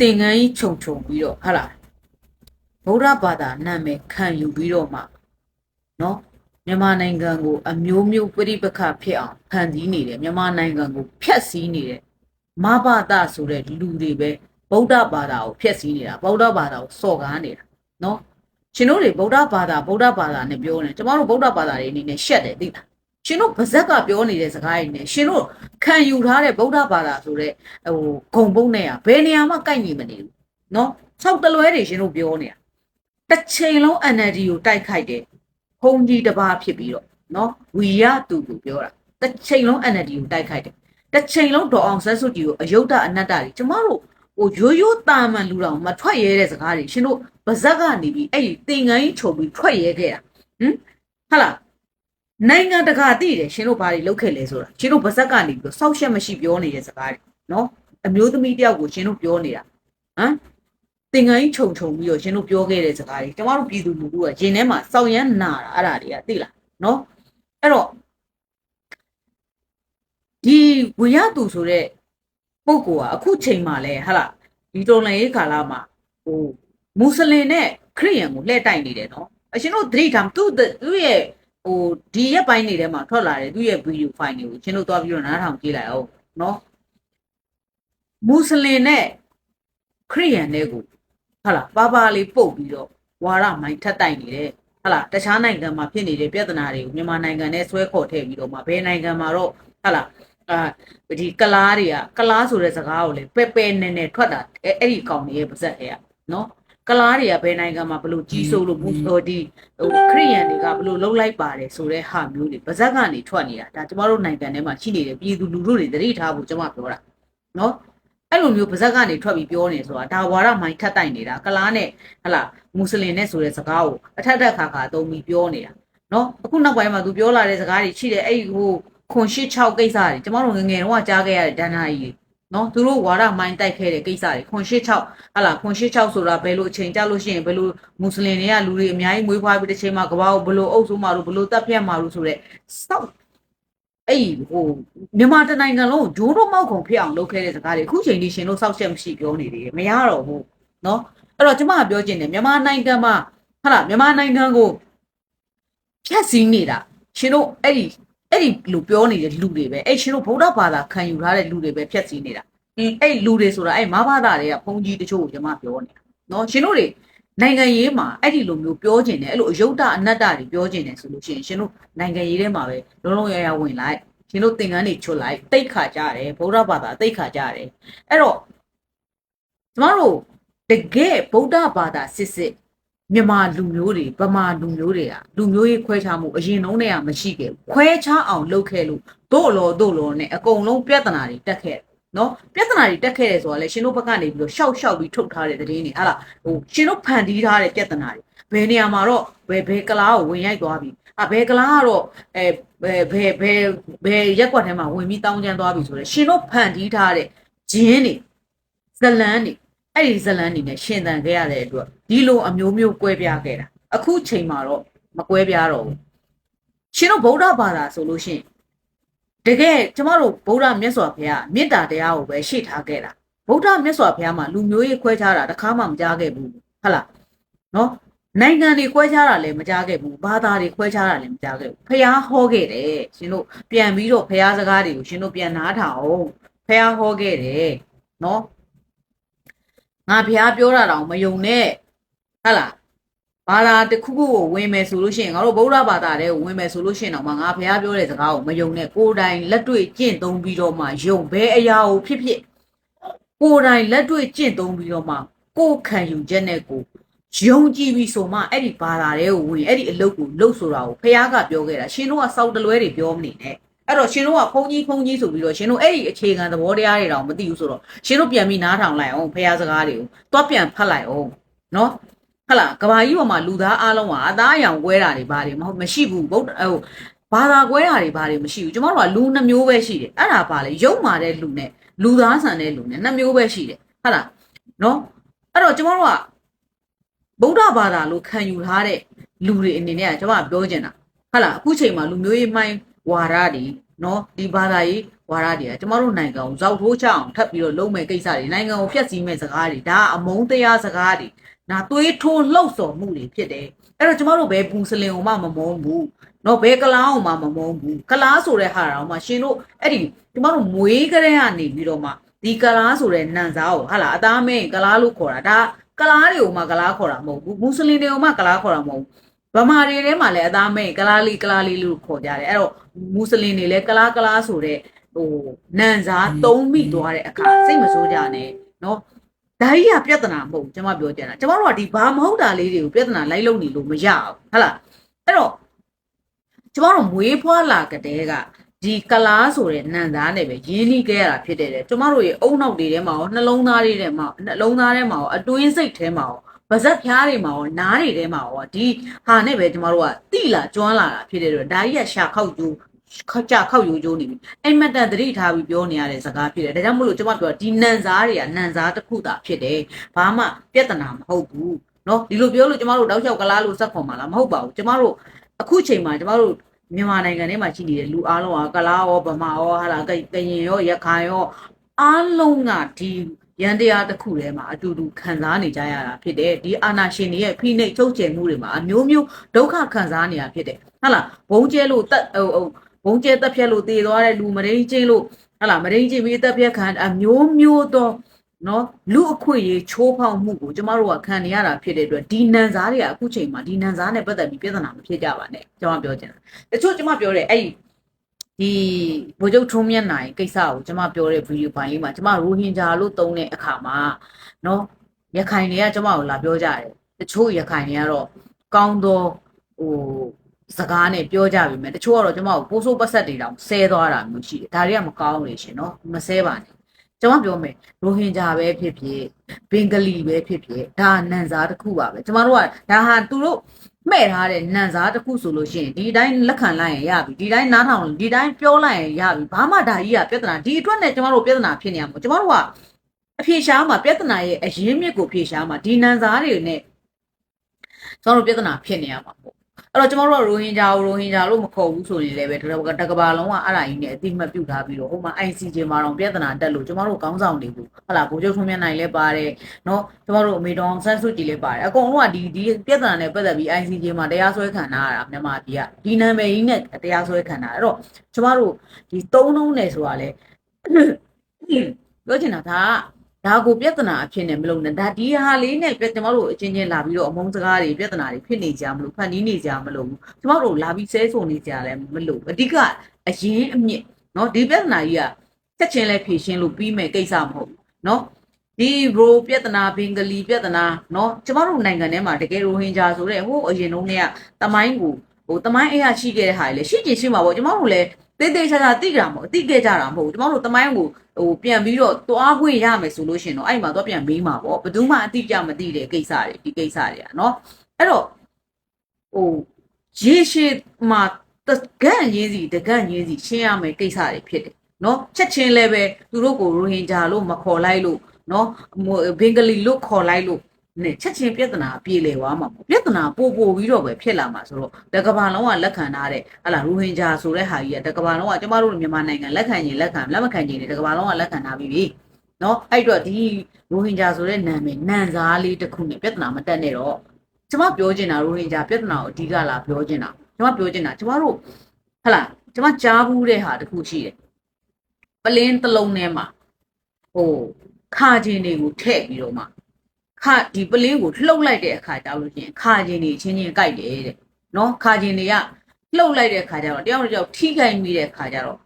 သင်္ကန်းကြီးခြုံခြုံပြီးတော့ဟာလားဗုဒ္ဓဘာသာနာမည်ခံယူပြီးတော့မှနော်မြန်မာနိုင်ငံကိုအမျိုးမျိုးပြိပခဖြစ်အောင်ဖန်တီးနေတယ်မြန်မာနိုင်ငံကိုဖျက်ဆီးနေတယ်မဘာသာဆိုတဲ့လူတွေပဲဗုဒ္ဓဘာသာကိုဖျက်ဆီးနေတာဗုဒ္ဓဘာသာကိုစော်ကားနေတာနော်ရှင်တို့တွေဗုဒ္ဓဘာသာဗုဒ္ဓဘာသာနဲ့ပြောနေကျမတို့ဗုဒ္ဓဘာသာတွေအနေနဲ့ရှက်တယ်သိလား ရှင်တို့ဗဇက်ကပြောနေတဲ့စကားတွေနဲ့ရှင်တို့ခံယူထားတဲ့ဗုဒ္ဓဘာသာဆိုတဲ့ဟိုဂုံပုံးနဲ့อ่ะဘယ်နေရာမှကိုက်ညီမနေဘူးနော်ဆောက်တလွဲတွေရှင်တို့ပြောနေတာတစ်ချိန်လုံး NLD ကိုတိုက်ခိုက်တယ်ဖုန်ကြီးတစ်ပါးဖြစ်ပြီးတော့နော်ဝီရသူကိုပြောတာတစ်ချိန်လုံး NLD ကိုတိုက်ခိုက်တယ်တစ်ချိန်လုံးဒေါ်အောင်ဆန်းစုကြည်ကိုအယုဒ္ဓအနတ္တတွေကျမတို့ဟိုရိုးရိုးတာမန်လူတော်မထွက်ရဲတဲ့စကားတွေရှင်တို့ဗဇက်ကနေပြီးအဲ့ဒီတင်ငန်းကြီးချုပ်ပြီးထွက်ရဲခဲ့တာဟမ်ဟာလား နိုင်ငံတကာသိတယ်ရှင်တို့ဘာတွေလုပ်ခဲ့လဲဆိုတာရှင်တို့ဗဇက်ကနေပြီးတော့စောက်ရှက်မရှိပြောနေတဲ့စကားတွေနော်အမျိုးသမီးတယောက်ကိုရှင်တို့ပြောနေတာဟမ်တင်ငန်းကြီးခြုံခြုံပြီးတော့ရှင်တို့ပြောခဲ့တဲ့စကားတွေကျမတို့ပြည်သူလူထုကရင်ထဲမှာစောက်ရမ်းနာတာအဲ့ဒါတွေကသိလားနော်အဲ့တော့ဒီဝေရသူဆိုတဲ့ပုဂ္ဂိုလ်ကအခုချိန်မှာလဲဟာလားဒီတော်လန်ရေးကာလမှာဟိုမွတ်စလင်နဲ့ခရစ်ယာန်ကိုလှည့်တိုက်နေတယ်နော်အရှင်တို့သတိထားသူ့သူ့ရဲ့ ဟိုဒီရက်ပိုင်းနေထဲမှာထွက်လာတယ်သူ့ရဲ့ဗီဒီယိုဖိုင်တွေကိုရှင်တို့သွားပြီးတော့နားထောင်ကြည့်လိုက်အောင်နော်မွတ်စလင်နဲ့ခရစ်ယာန်တွေကိုဟာလားပါပါလေးပုတ်ပြီးတော့ဝါရမိုင်းထက်တိုက်နေတယ်ဟာလားတခြားနိုင်ငံမှာဖြစ်နေတဲ့ပြဿနာတွေကိုမြန်မာနိုင်ငံနဲ့ဆွဲခေါ်ထည့်ပြီးတော့မှဘယ်နိုင်ငံမှာတော့ဟာလားအာဒီကလားတွေကကလားဆိုတဲ့စကားကိုလေပဲပဲနဲ့နဲ့ထွက်တာအဲ့အဲ့ဒီကောင်တွေရဲ့ပါဇက်ရဲ့နော် ကလားတွေကဘယ်နိုင်ငံမှာဘလို့ကြီးစိုးလို့ဘူးဟိုဒီဟိုခရီးယန်တွေကဘလို့လှုပ်လိုက်ပါတယ်ဆိုတဲ့ဟာမျိုးတွေပါဇက်ကနေထွက်နေတာဒါကျမတို့နိုင်ငံထဲမှာရှိနေတဲ့ပြည်သူလူထုတွေသတိထားဖို့ကျမပြောတာနော်အဲ့လိုမျိုးပါဇက်ကနေထွက်ပြီးပြောနေဆိုတာဒါဝါရမိုင်းထက်တိုင်နေတာကလားနဲ့ဟလာမွတ်စလင်နဲ့ဆိုတဲ့စကားကိုအထက်တက်ခါခါအသုံးပြီးပြောနေတာနော်အခုနောက်ပိုင်းမှာသူပြောလာတဲ့စကားတွေရှိတယ်အဲ့ဟိုခွန်ရှစ်6ကိစ္စတွေကျမတို့ငယ်ငယ်တော့ကြားခဲ့ရတဲ့ဒဏ္ဍာကြီး နော်သူတို့ဝါရမိုင်းတိုက်ခဲ့တဲ့ကိစ္စတွေခွန်ရှစ်6ဟလာခွန်ရှစ်6ဆိုတာဘယ်လိုအချိန်ကြလို့ရှိရင်ဘယ်လိုမွတ်စလင်တွေကလူတွေအများကြီးမွေးဖွားပြီးတစ်ချိန်မှာကဘာကိုဘယ်လိုအုပ်စိုးမှာလို့ဘယ်လိုတပ်ဖြတ်မှာလို့ဆိုတဲ့စောက်အဲ့ဟိုမြန်မာတနိုင်ငံလုံးဂျိုးတော့မောက်ခုံဖြစ်အောင်လုပ်ခဲ့တဲ့စကားတွေအခုချိန်ဒီရှင်တို့စောက်ချက်မရှိပြောနေတယ်မရတော့ဘူးနော်အဲ့တော့ကျမကပြောချင်တယ်မြန်မာနိုင်ငံမှာဟာလားမြန်မာနိုင်ငံကိုဖြတ်စည်းနေတာရှင်တို့အဲ့ဒီ အဲ့ဒီလူပြောနေတဲ့လူတွေပဲအဲ့ရှင်တို့ဗုဒ္ဓဘာသာခံယူထားတဲ့လူတွေပဲဖြတ်စည်းနေတာအင်းအဲ့လူတွေဆိုတာအဲ့မဘာသာတွေကဘုန်းကြီးတချို့ကိုကျွန်မပြောနေတာနော်ရှင်တို့တွေနိုင်ငံရေးမှာအဲ့ဒီလိုမျိုးပြောကျင်တယ်အဲ့လိုအယုဒ္ဓအနတ္တတွေပြောကျင်တယ်ဆိုလို့ရှိရင်ရှင်တို့နိုင်ငံရေးထဲမှာပဲလုံးလုံးရရဝင်လိုက်ရှင်တို့သင်္ကန်းတွေချွတ်လိုက်တိတ်ခါကြတယ်ဗုဒ္ဓဘာသာတိတ်ခါကြတယ်အဲ့တော့ကျမတို့တကယ်ဗုဒ္ဓဘာသာစစ်စစ် မြန်မာလူမျိုးတွေဗမာလူမျိုးတွေကလူမျိုးရေးခွဲခြားမှုအရင်တုန်းကမရှိခဲ့ဘူးခွဲခြားအောင်လုပ်ခဲ့လို့တို့လောတို့လောနဲ့အကုန်လုံးပြဿနာတွေတက်ခဲ့နော်ပြဿနာတွေတက်ခဲ့တယ်ဆိုတာလေရှင်တို့ဘက်ကနေပြီးတော့ရှောက်ရှောက်ပြီးထုတ်ထားတဲ့သတင်းတွေဟာလားဟိုရှင်တို့ဖန်တီးထားတဲ့ပြဿနာတွေဘယ်နေရာမှာတော့ဘယ်ဘယ်ကလားကိုဝင်ရိုက်သွားပြီအဘယ်ကလားကတော့အဲဘယ်ဘယ်ဘယ်ဘယ်ရက်ကွက်ထဲမှာဝင်ပြီးတောင်းကျမ်းသွားပြီဆိုတော့ရှင်တို့ဖန်တီးထားတဲ့ဂျင်းတွေဇလန်းတွေ အဲ့ဒီဇလန်းတွေနဲ့ရှင်သန်ခဲ့ရတဲ့အတွက်ဒီလိုအမျိုးမျိုးကွဲပြားခဲ့တာအခုချိန်မှာတော့မကွဲပြားတော့ဘူးရှင်တို့ဗုဒ္ဓဘာသာဆိုလို့ရှိရင်တကယ်ကျမတို့ဗုဒ္ဓမြတ်စွာဘုရားမေတ္တာတရားကိုပဲရှေ့ထားခဲ့တာဗုဒ္ဓမြတ်စွာဘုရားမှာလူမျိုးရေးခွဲခြားတာတစ်ခါမှမကြားခဲ့ဘူးဟုတ်လားနော်နိုင်ငံတွေခွဲခြားတာလည်းမကြားခဲ့ဘူးဘာသာတွေခွဲခြားတာလည်းမကြားခဲ့ဘူးဖះဟောခဲ့တယ်ရှင်တို့ပြန်ပြီးတော့ဖះစကားတွေကိုရှင်တို့ပြန်နားထောင်ဖះဟောခဲ့တယ်နော် ငါဖះပြောတာတော့မယုံနဲ့ဟုတ်လားဘာသာတစ်ခုခုကိုဝင်မယ်ဆိုလို့ရှိရင်ငါတို့ဗုဒ္ဓဘာသာတဲ့ကိုဝင်မယ်ဆိုလို့ရှိရင်တော့ငါဖះပြောတဲ့စကားကိုမယုံနဲ့ကိုယ်တိုင်လက်တွေ့ကျင့်သုံးပြီးတော့မှယုံဘဲအရာကိုဖြစ်ဖြစ်ကိုယ်တိုင်လက်တွေ့ကျင့်သုံးပြီးတော့မှကိုယ်ခံယူချက်နဲ့ကိုယုံကြည်ပြီးဆိုမှအဲ့ဒီဘာသာတွေကိုဝင်အဲ့ဒီအလုပ်ကိုလုပ်ဆိုတာကိုဖះကပြောခဲ့တာရှင်တို့ကစောက်တလွဲတွေပြောမနေနဲ့ အဲ့တော့ရှင်တို့ကဖုန်းကြီးဖုန်းကြီးဆိုပြီးတော့ရှင်တို့အဲ့ဒီအခြေခံသဘောတရားတွေတော့မသိဘူးဆိုတော့ရှင်တို့ပြန်ပြီးနားထောင်လိုက်အောင်ဖះစကားတွေကိုတွားပြန်ဖတ်လိုက်အောင်နော်ဟလာကဘာကြီးပေါ်မှာလူသားအားလုံးကအသားအယောင်ကွဲတာတွေဘာတွေမဟုတ်မရှိဘူးဗုဒ္ဓဟိုဘာသာကွဲတာတွေဘာတွေမရှိဘူးကျမတို့ကလူနှမျိုးပဲရှိတယ်အဲ့ဒါပါလေရုပ်မာတဲ့လူနဲ့လူသားဆန်တဲ့လူနဲ့နှမျိုးပဲရှိတယ်ဟလာနော်အဲ့တော့ကျမတို့ကဗုဒ္ဓဘာသာလို့ခံယူထားတဲ့လူတွေအနေနဲ့ကကျမကပြောချင်တာဟလာအခုချိန်မှာလူမျိုးရေးမိုင်း ဝါဒတွေနော်ဒီဘာသာရေးဝါဒတွေကကျမတို့နိုင်ငံကိုဇောက်ထိုးချအောင်ထပ်ပြီးတော့လုံးမဲ့ကိစ္စတွေနိုင်ငံကိုဖျက်ဆီးမဲ့စကားတွေဒါကအမုန်းတရားစကားတွေနာသွေးထိုးလှုပ်ဆော်မှုတွေဖြစ်တယ်အဲ့တော့ကျမတို့ဘယ်ပူစလင်ကိုမှမမုန်းဘူးနော်ဘယ်ကလားအောင်မှမမုန်းဘူးကလားဆိုတဲ့ဟာတော့မှရှင်တို့အဲ့ဒီကျမတို့မွေးကလေးကနေပြီးတော့မှဒီကလားဆိုတဲ့နန်စားကိုဟာလာအသားမင်းကလားလို့ခေါ်တာဒါကလားတွေကိုမှကလားခေါ်တာမဟုတ်ဘူးမွတ်စလင်တွေကိုမှကလားခေါ်တာမဟုတ်ဘူး ဗမာတွေထဲမှာလည်းအသားမဲကလားလေးကလားလေးလို့ခေါ်ကြတယ်အဲ့တော့မွတ်စလင်တွေလည်းကလားကလားဆိုတဲ့ဟိုနန်စားသုံးမိသွားတဲ့အခါစိတ်မဆိုးကြနဲ့နော်ဒါကြီးကပြဿနာမဟုတ်ဘူးကျွန်မပြောကြတာကျွန်တော်တို့ကဒီဘာမဟုတ်တာလေးတွေကိုပြဿနာလိုက်လုံနေလို့မရဘူးဟုတ်လားအဲ့တော့ကျွန်တော်တို့မွေးဖွားလာကတဲ့ကဒီကလားဆိုတဲ့နန်သားနဲ့ပဲရင်းနှီးခဲ့ရတာဖြစ်တယ်တဲ့ကျွန်တော်တို့ရဲ့အုံနောက်တွေထဲမှာရောနှလုံးသားတွေထဲမှာနှလုံးသားထဲမှာရောအတွင်းစိတ်ထဲမှာရော ပါဇက်ဖျားတွေမှာရောနားတွေထဲမှာရောဒီဟာနဲ့ပဲကျွန်တော်တို့ကတိလာကျွမ်းလာတာဖြစ်တယ်တော့ဒါကြီးကရှာခောက်ကျူးခောက်ကြခောက်ယူကျိုးနေပြီအဲ့မတန်တတိထားပြီးပြောနေရတဲ့စကားဖြစ်တယ်ဒါကြောင့်မို့လို့ကျွန်မပြောဒီနန်စားတွေကနန်စားတစ်ခုသာဖြစ်တယ်ဘာမှပြဿနာမဟုတ်ဘူးเนาะဒီလိုပြောလို့ကျွန်တော်တို့တောက်လျှောက်ကလားလို့စက်ခွန်မှာလားမဟုတ်ပါဘူးကျွန်တော်တို့အခုချိန်မှာကျွန်တော်တို့မြန်မာနိုင်ငံထဲမှာရှိနေတဲ့လူအားလုံးကကလားရောဗမာရောဟာလာကရင်ရောရခိုင်ရောအားလုံးကဒီ ရန်တရားတစ်ခုထဲမှာအတူတူခံစားနေကြရတာဖြစ်တယ်ဒီအာနာရှင်တွေရဲ့ဖိနှိပ်ချုပ်ချယ်မှုတွေမှာအမျိုးမျိုးဒုက္ခခံစားနေရဖြစ်တယ်ဟုတ်လားဘုံကျဲလို့တက်ဟိုဟိုဘုံကျဲတက်ဖြတ်လို့တည်သွားတဲ့လူမရင်းချင်းလို့ဟုတ်လားမရင်းချင်းပြီးတက်ဖြတ်ခံအမျိုးမျိုးသောနော်လူအခွင့်အရေးချိုးဖောက်မှုကိုကျမတို့ကခံနေရတာဖြစ်တဲ့အတွက်ဒီနန်စားတွေကအခုချိန်မှာဒီနန်စားနဲ့ပတ်သက်ပြီးပြဿနာမဖြစ်ကြပါနဲ့ကျွန်မပြောချင်တာတချို့ကျမပြောတဲ့အဲ့ဒီ ဒီဗိုလ်ချုပ်ထုံးမြတ်နိုင်ကိစ္စကိုကျမပြောတဲ့ဗီဒီယိုဖိုင်လေးမှာကျမရိုဟင်ဂျာလို့သုံးတဲ့အခါမှာနော်ရခိုင်တွေကကျမကိုလာပြောကြတယ်တချို့ရခိုင်တွေကတော့ကောင်းသောဟိုစကားနဲ့ပြောကြပြီမဲ့တချို့ကတော့ကျမကိုပိုးဆိုးပတ်ဆက်တွေတောင်ဆဲသွားတာမျိုးရှိတယ်ဒါတွေကမကောင်းလေရှင်နော်မဆဲပါနဲ့ကျွန်မပြောမယ်ရိုဟင်ဂျာပဲဖြစ်ဖြစ်ဘင်္ဂလီပဲဖြစ်ဖြစ်ဒါနန်စားတစ်ခုပါပဲကျမတို့ကဒါဟာသူတို့ မှဲ့ထားတဲ့နန်စားတစ်ခုဆိုလို့ရှိရင်ဒီတိုင်းလက်ခံလိုက်ရင်ရပြီဒီတိုင်းနားထောင်ဒီတိုင်းပြောလိုက်ရင်ရပြီဘာမှဒါကြီးကပြဿနာဒီအတွက်နဲ့ကျမတို့ပြဿနာဖြစ်နေရမှာကျမတို့ကအဖြေရှားမှာပြဿနာရဲ့အရင်းမြစ်ကိုဖြေရှားမှာဒီနန်စားတွေနဲ့ကျမတို့ပြဿနာဖြစ်နေရမှာပေါ့ အဲ့တော့ကျမတို့ကရိုဟင်ဂျာကိုရိုဟင်ဂျာလို့မခေါ်ဘူးဆိုရင်လည်းပဲတကဘာလုံးကအဲ့ဒါကြီးနဲ့အတိမတ်ပြုတ်ထားပြီးတော့ဟိုမှာ ICJ မှာတော့ပြဿနာတက်လို့ကျမတို့ခေါင်းဆောင်တွေကိုဟုတ်လားဗိုလ်ချုပ်ထွန်းမြတ်နိုင်လည်းပါတယ်နော်ကျမတို့အမေတော်ဆန်းစုကြည်လည်းပါတယ်အကုန်လုံးကဒီဒီပြဿနာနဲ့ပတ်သက်ပြီး ICJ မှာတရားစွဲခံထားရတာမြန်မာပြည်ကဒီနာမည်ကြီးနဲ့တရားစွဲခံတာအဲ့တော့ကျမတို့ဒီသုံးလုံးနဲ့ဆိုတာလေပြောချင်တာဒါက ဒါကိုပြဿနာအဖြစ်နဲ့မလုပ်နဲ့ဒါဒီဟာလေးနဲ့ပြကျွန်တော်တို့အချင်းချင်းလာပြီးတော့အမုန်းစကားတွေပြဿနာတွေဖြစ်နေကြမလို့ဖန်တီးနေကြမလို့ကျွန်တော်တို့လာပြီးဆဲဆိုနေကြလည်းမလို့အဓိကအရင်အမြင့်เนาะဒီပြဿနာကြီးကချက်ချင်းလဲဖြေရှင်းလို့ပြီးမဲ့ကိစ္စမဟုတ်ဘူးเนาะဒီဘရိုပြဿနာဘင်္ဂလီပြဿနာเนาะကျမတို့နိုင်ငံထဲမှာတကယ်ရိုဟင်ဂျာဆိုတဲ့ဟိုအရင်တုန်းကတမိုင်းကိုဟိုတမိုင်းအရာရှိခဲ့တဲ့ဟာလေရှိချင်ရှိမှာပေါ့ကျမတို့လည်း တေးသေးချာချာသိကြတာမဟုတ်သိခဲ့ကြတာမဟုတ်ကျမတို့တမိုင်းကိုဟိုပြန်ပြီးတော့သွားခွင့်ရမယ်ဆိုလို့ရှင်တော့အဲ့မှာတော့ပြန်မေးမှာပေါ့ဘယ်သူမှအတိအကျမသိတဲ့ကိစ္စတွေဒီကိစ္စတွေကเนาะအဲ့တော့ဟိုရေရှည်မှာတကန့်ရင်းစီတကန့်ရင်းစီရှင်းရမယ်ကိစ္စတွေဖြစ်တယ်เนาะချက်ချင်းလည်းပဲသူတို့ကိုရိုဟင်ဂျာလို့မခေါ်လိုက်လို့เนาะဘင်္ဂလီလို့ခေါ်လိုက်လို့ နဲ့ချက်ချင်းပြဿနာပြေလည်သွားမှာပေါ့ပြဿနာပို့ပို့ပြီးတော့ပဲဖြစ်လာမှာဆိုတော့တကဘာလုံးကလက်ခံထားတဲ့ဟလာရိုဟင်ဂျာဆိုတဲ့ဟာကြီးကတကဘာလုံးကကျမတို့မြန်မာနိုင်ငံလက်ခံရင်လက်ခံလက်မခံရင်တကဘာလုံးကလက်ခံထားပြီးပြီနော်အဲ့တော့ဒီရိုဟင်ဂျာဆိုတဲ့နာမည်နန်စားလေးတစ်ခုနဲ့ပြဿနာမတက်နဲ့တော့ကျမပြောချင်တာရိုဟင်ဂျာပြဿနာကိုအဓိကလာပြောချင်တာကျမပြောချင်တာကျမတို့ဟလာကျမကြားဘူးတဲ့ဟာတစ်ခုရှိတယ်ပလင်းတစ်လုံးထဲမှာဟိုခါချင်းတွေကိုထည့်ပြီးတော့မှ ခဒီပလင်းကိုလှုပ်လိုက်တဲ့အခါကြောက်လို့ရှိရင်ခါချင်းတွေချင်းချင်းကြိုက်တယ်တဲ့နော်ခါချင်းတွေကလှုပ်လိုက်တဲ့အခါကျတော့တယောက်တစ်ယောက်ထိခိုက်မိတဲ့အခါကျတော့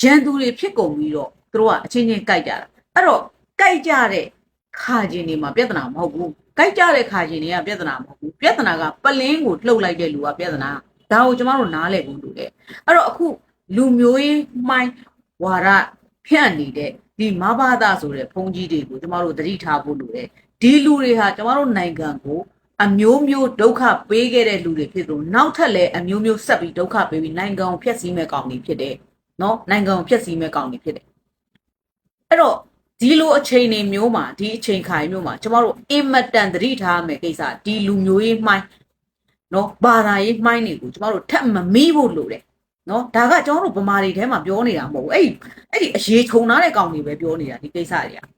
ရန်သူတွေဖြစ်ကုန်ပြီးတော့သူတို့ကအချင်းချင်းကြိုက်ကြတာအဲ့တော့ကြိုက်ကြတဲ့ခါချင်းတွေမှာပြဿနာမဟုတ်ဘူးကြိုက်ကြတဲ့ခါချင်းတွေကပြဿနာမဟုတ်ဘူးပြဿနာကပလင်းကိုလှုပ်လိုက်တဲ့လူကပြဿနာဒါကိုကျမတို့နားလည်ဖို့လိုတယ်အဲ့တော့အခုလူမျိုးရေးမှိုင်းဝါရဖြန့်နေတဲ့ဒီမဘာသာဆိုတဲ့ဘုန်းကြီးတွေကိုကျမတို့သတိထားဖို့လိုတယ် ဒီလူတွေဟာကျမတို့နိုင်ငံကိုအမျိုးမျိုးဒုက္ခပေးခဲ့တဲ့လူတွေဖြစ်လို့နောက်ထပ်လည်းအမျိုးမျိုးဆက်ပြီးဒုက္ခပေးပြီးနိုင်ငံကိုဖျက်ဆီးမဲ့ကောင်တွေဖြစ်တယ်နော်နိုင်ငံကိုဖျက်ဆီးမဲ့ကောင်တွေဖြစ်တယ်အဲ့တော့ဒီလိုအချိန်တွေမျိုးမှာဒီအချိန်ခါမျိုးမှာကျမတို့အင်မတန်သတိထားမယ်ကိစ္စဒီလူမျိုးရေးမှိုင်းနော်ဘာသာရေးမှိုင်းတွေကိုကျမတို့ထပ်မမီးဖို့လိုတယ်နော်ဒါကကျွန်တော်တို့ဗမာတွေထဲမှာပြောနေတာမဟုတ်ဘူးအဲ့ဒီအဲ့ဒီအရေးခြုံထားတဲ့ကောင်တွေပဲပြောနေတာဒီကိစ္စတွေက